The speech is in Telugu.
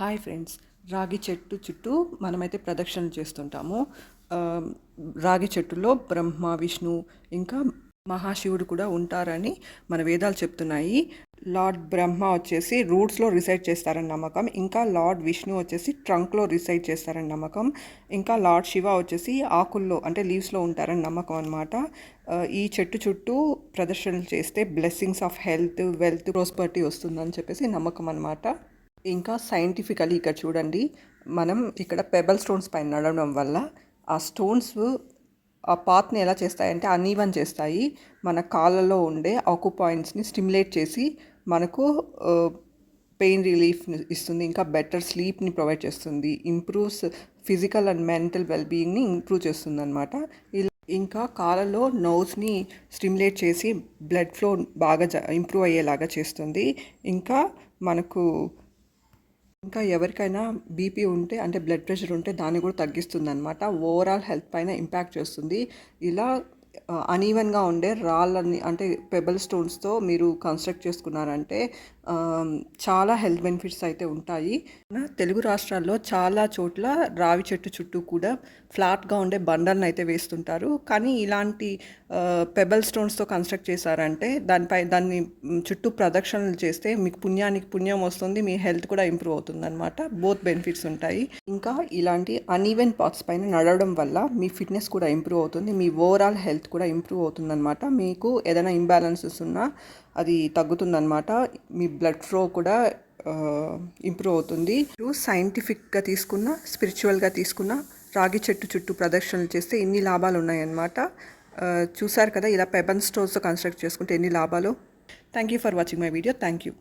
Hi friends. రాగి చెట్టు చుట్టూ మనమైతే ప్రదక్షిణ చేస్తుంటాము. రాగి చెట్టులో బ్రహ్మ విష్ణు ఇంకా మహాశివుడు కూడా ఉంటారని మన వేదాలు చెప్తున్నాయి. లార్డ్ బ్రహ్మ వచ్చేసి రూట్స్లో రిసైడ్ చేస్తారని నమ్మకం. ఇంకా లార్డ్ విష్ణు వచ్చేసి ట్రంక్లో రిసైడ్ చేస్తారని నమ్మకం. ఇంకా లార్డ్ శివ వచ్చేసి ఆకుల్లో అంటే లీవ్స్లో ఉంటారని నమ్మకం అనమాట ఈ చెట్టు చుట్టూ ప్రదర్శనలు చేస్తే blessings of health wealth prosperity వస్తుందని చెప్పేసి నమ్మకం అనమాట ఇంకా సైంటిఫికలీ ఇక్కడ చూడండి మనం ఇక్కడ పెబల్ స్టోన్స్ పైన నడవడం వల్ల ఆ స్టోన్స్ ఆ పాత్ని ఎలా చేస్తాయంటే అనీవన్ చేస్తాయి. మన కాళ్ళలో ఉండే ఆకు పాయింట్స్ని స్టిమ్యులేట్ చేసి మనకు పెయిన్ రిలీఫ్ ఇస్తుంది ఇంకా బెటర్ స్లీప్ని ప్రొవైడ్ చేస్తుంది. ఇంప్రూవ్స్ ఫిజికల్ అండ్ మెంటల్ వెల్బీయింగ్ని ఇంప్రూవ్ చేస్తుంది అనమాట ఇంకా కాళ్ళలో నోస్ని స్టిమ్యులేట్ చేసి బ్లడ్ ఫ్లో బాగా ఇంప్రూవ్ అయ్యేలాగా చేస్తుంది. ఇంకా మనకు ఇంకా ఎవరికైనా బీపీ ఉంటే అంటే బ్లడ్ ప్రెషర్ ఉంటే దాన్ని కూడా తగ్గిస్తుంది అనమాట ఓవరాల్ హెల్త్ పైన ఇంపాక్ట్ చేస్తుంది. ఇలా అన్ఈవెన్గా ఉండే రాళ్ళని అంటే పెబల్ స్టోన్స్తో మీరు కన్స్ట్రక్ట్ చేసుకున్నారంటే చాలా హెల్త్ బెనిఫిట్స్ అయితే ఉంటాయి. తెలుగు రాష్ట్రాల్లో చాలా చోట్ల రావి చెట్టు చుట్టూ కూడా ఫ్లాట్గా ఉండే బండలను అయితే వేస్తుంటారు. కానీ ఇలాంటి పెబల్ స్టోన్స్తో కన్స్ట్రక్ట్ చేశారంటే దానిపై దాన్ని చుట్టూ ప్రదక్షిణలు చేస్తే మీకు పుణ్యానికి పుణ్యం వస్తుంది మీ హెల్త్ కూడా ఇంప్రూవ్ అవుతుంది అనమాట బోత్ బెనిఫిట్స్ ఉంటాయి. ఇంకా ఇలాంటి అన్ఈవెన్ పాత్స్ పైన నడవడం వల్ల మీ ఫిట్నెస్ కూడా ఇంప్రూవ్ అవుతుంది మీ ఓవరాల్ హెల్త్ కూడా ఇంప్రూవ్ అవుతుంది అనమాట మీకు ఏదైనా ఇంబ్యాలెన్సెస్ ఉన్నా అది తగ్గుతుందనమాట మీ బ్లడ్ ఫ్లో కూడా ఇంప్రూవ్ అవుతుంది. మీరు సైంటిఫిక్గా తీసుకున్న స్పిరిచువల్గా తీసుకున్న రాగి చెట్టు చుట్టూ ప్రదర్శనలు చేస్తే ఇన్ని లాభాలు ఉన్నాయన్నమాట. చూసారు కదా ఇలా పెబన్ స్టోర్స్తో కన్స్ట్రక్ట్ చేసుకుంటే ఎన్ని లాభాలు. Thank you for watching my video thank you